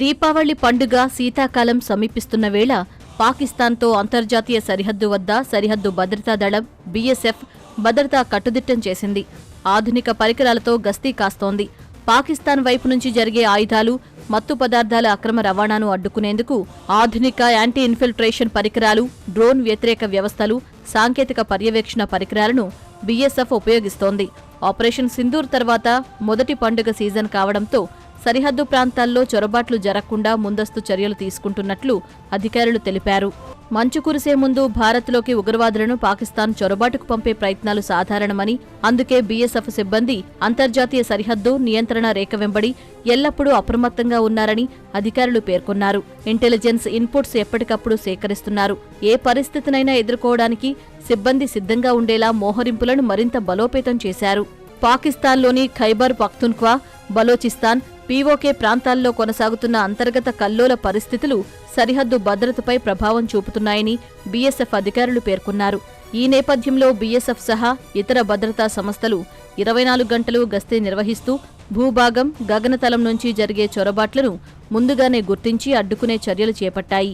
దీపావళి పండుగ శీతాకాలం సమీపిస్తున్న వేళ పాకిస్తాన్తో అంతర్జాతీయ సరిహద్దు వద్ద సరిహద్దు భద్రతా దళం బీఎస్ఎఫ్ భద్రతా కట్టుదిట్టం చేసింది. ఆధునిక పరికరాలతో గస్తీ కాస్తోంది. పాకిస్తాన్ వైపు నుంచి జరిగే ఆయుధాలు మత్తు పదార్థాల అక్రమ రవాణాను అడ్డుకునేందుకు ఆధునిక యాంటీ ఇన్ఫిల్ట్రేషన్ పరికరాలు డ్రోన్ వ్యతిరేక వ్యవస్థలు సాంకేతిక పర్యవేక్షణ పరికరాలను బీఎస్ఎఫ్ ఉపయోగిస్తోంది. ఆపరేషన్ సింధూర్ తర్వాత మొదటి పండుగ సీజన్ కావడంతో సరిహద్దు ప్రాంతాల్లో చొరబాట్లు జరగకుండా ముందస్తు చర్యలు తీసుకుంటున్నట్లు అధికారులు తెలిపారు. మంచు కురిసే ముందు భారత్లోకి ఉగ్రవాదులను పాకిస్తాన్ చొరబాటుకు పంపే ప్రయత్నాలు సాధారణమని అందుకే బీఎస్ఎఫ్ సిబ్బంది అంతర్జాతీయ సరిహద్దు నియంత్రణ రేఖ వెంబడి ఎల్లప్పుడూ అప్రమత్తంగా ఉన్నారని అధికారులు పేర్కొన్నారు. ఇంటెలిజెన్స్ ఇన్పుట్స్ ఎప్పటికప్పుడు సేకరిస్తున్నారు. ఏ పరిస్థితినైనా ఎదుర్కోవడానికి సిబ్బంది సిద్ధంగా ఉండేలా మోహరింపులను మరింత బలోపేతం చేశారు. పాకిస్తాన్లోని ఖైబర్ పఖ్తున్ఖ్వా బలోచిస్తాన్ పీఓకే ప్రాంతాల్లో కొనసాగుతున్న అంతర్గత కల్లోల పరిస్థితులు సరిహద్దు భద్రతపై ప్రభావం చూపుతున్నాయని బీఎస్ఎఫ్ అధికారులు పేర్కొన్నారు. ఈ నేపథ్యంలో బీఎస్ఎఫ్ సహా ఇతర భద్రతా సంస్థలు ఇరవై నాలుగు గంటలు గస్తీ నిర్వహిస్తూ భూభాగం గగనతలం నుంచి జరిగే చొరబాట్లను ముందుగానే గుర్తించి అడ్డుకునే చర్యలు చేపట్టాయి.